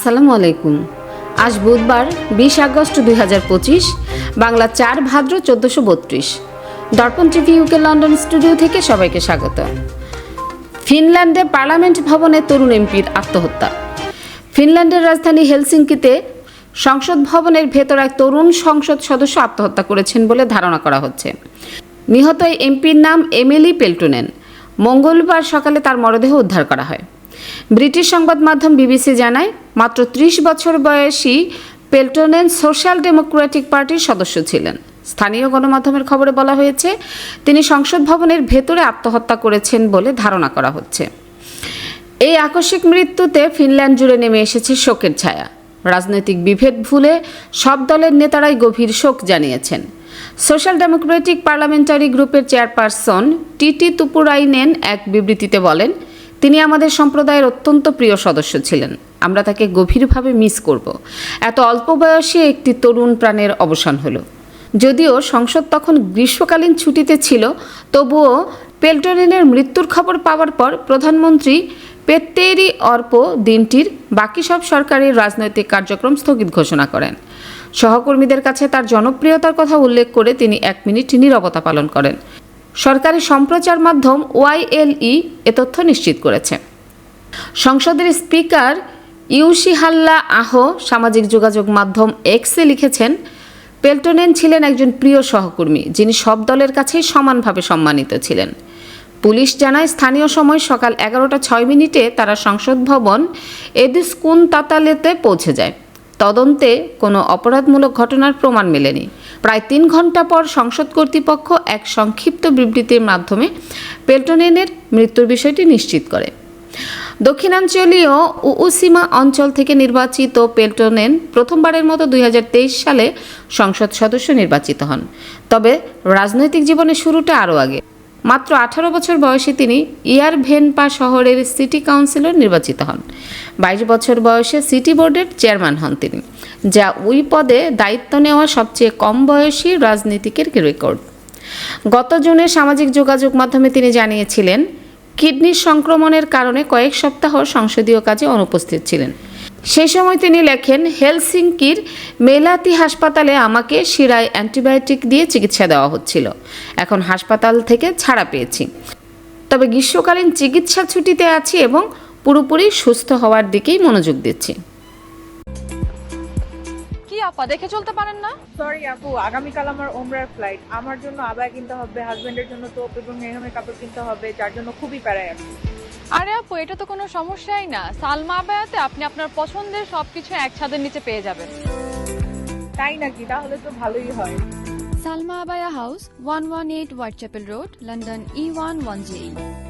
আসসালামু আলাইকুম আজ বুধবার বিশ আগস্ট দুই হাজার পঁচিশ, বাংলা চার ভাদ্র চোদ্দোশো বত্রিশ। দর্পণ টিভি ইউকে লন্ডন স্টুডিও থেকে সবাইকে স্বাগত। ফিনল্যান্ডে পার্লামেন্ট ভবনে তরুণ এমপির আত্মহত্যা। ফিনল্যান্ডের রাজধানী হেলসিঙ্কিতে সংসদ ভবনের ভেতর এক তরুণ সংসদ সদস্য আত্মহত্যা করেছেন বলে ধারণা করা হচ্ছে। নিহত এমপির নাম এমিলি পেল্টুনেন। মঙ্গলবার সকালে তার মরদেহ উদ্ধার করা হয়। ব্রিটিশ সংবাদ মাধ্যম বিবিসি জানায়, মাত্র ত্রিশ বছর বয়সী পেল্টনেন সোশ্যাল ডেমোক্রেটিক পার্টির সদস্য ছিলেন। স্থানীয় গণমাধ্যমের খবরে বলা হয়েছে, তিনি সংসদ ভবনের ভেতরে আত্মহত্যা করেছেন বলে ধারণা করা হচ্ছে। এই আকস্মিক মৃত্যুতে ফিনল্যান্ড জুড়ে নেমে এসেছে শোকের ছায়া। রাজনৈতিক বিভেদ ভুলে সব দলের নেতারাই গভীর শোক জানিয়েছেন। সোশ্যাল ডেমোক্রেটিক পার্লামেন্টারি গ্রুপের চেয়ারপারসন টিটি তুপুরাইনেন এক বিবৃতিতে বলেন তিনি আমাদের সম্প্রদায়ের অত্যন্ত প্রিয় সদস্য ছিলেন। আমরা তাকে গভীরভাবে মিস করব। এত অল্প বয়সে একটি তরুণ প্রাণের অবসান হলো। যদিও সংসদ তখন গ্রীষ্মকালীন ছুটিতে ছিল, তবুও পেল্টোরিনের মৃত্যুর খবর পাওয়ার পর প্রধানমন্ত্রী পেত্তেরি অর্প দিনটির বাকি সব সরকারের রাজনৈতিক কার্যক্রম স্থগিত ঘোষণা করেন। সহকর্মীদের কাছে তার জনপ্রিয়তার কথা উল্লেখ করে তিনি এক মিনিট নীরবতা পালন করেন। সরকারি সম্প্রচার মাধ্যম ওয়াইএলই এ তথ্য নিশ্চিত করেছে। সংসদের স্পিকার ইউসি হাল্লা আহো সামাজিক যোগাযোগ মাধ্যম এক্সে লিখেছেন, পেল্টোনেন ছিলেন একজন প্রিয় সহকর্মী, যিনি সব দলের কাছেই সমানভাবে সম্মানিত ছিলেন। পুলিশ জানায়, স্থানীয় সময় সকাল এগারোটা ছয় মিনিটে তারা সংসদ ভবন এদিসকুন তাতালেতে পৌঁছে যায়। তদন্তে কোনো অপরাধমূলক ঘটনার প্রমাণ মেলেনি। প্রায় তিন ঘণ্টা পর সংসদ কর্তৃপক্ষ এক সংক্ষিপ্ত বিবৃতির মাধ্যমে পেল্টনেনের মৃত্যুর বিষয়টি নিশ্চিত করে। দক্ষিণাঞ্চলীয় উউসিমা অঞ্চল থেকে নির্বাচিত পেল্টোনেন প্রথমবারের মতো দুই হাজার তেইশ সালে সংসদ সদস্য নির্বাচিত হন। তবে রাজনৈতিক জীবনের শুরুটা আরও আগে। মাত্র আঠারো বছর বয়সে তিনি ইয়ার ভেনপা শহরের সিটি কাউন্সিলর নির্বাচিত হন। বাইশ বছর বয়সে সিটি বোর্ডের চেয়ারম্যান হন তিনি, যা ওই পদে দায়িত্ব নেওয়া সবচেয়ে কম বয়সী রাজনীতিকের রেকর্ড গত জুনে সামাজিক যোগাযোগ মাধ্যমে তিনি জানিয়েছিলেন, কিডনির সংক্রমণের কারণে কয়েক সপ্তাহ সংসদীয় কাজে অনুপস্থিত ছিলেন। সেই সময় তিনি লেখেন, হেলসিঙ্কির মেলাতি হাসপাতালে আমাকে শিরায় অ্যান্টিবায়োটিক দিয়ে চিকিৎসা দেওয়া হচ্ছিল। এখন হাসপাতাল থেকে ছাড়া পেয়েছি। তবে গ্রীষ্মকালীন চিকিৎসা ছুটিতে আছি এবং পুরোপুরি সুস্থ হওয়ার দিকেই মনোযোগ দিচ্ছি। কি আপা দেখে চলতে পারেন না? সরি আপু আগামীকাল আমার ওমরার ফ্লাইট আমার জন্য আবায় কিনতে হবে হাজবেন্ডের জন্য তোপ এবং মেহমের কাপড় কিনতে হবে যার জন্য খুবই প্যারায় আমি আরে আপু এটা তো কোনো সমস্যাই না। সালমা আবায়াতে আপনি আপনার পছন্দের সবকিছু এক ছাদের নিচে পেয়ে যাবেন। তাই নাকি? তাহলে তো ভালোই হয়। Salma Abaya House, 118 Whitechapel Road, London E E110.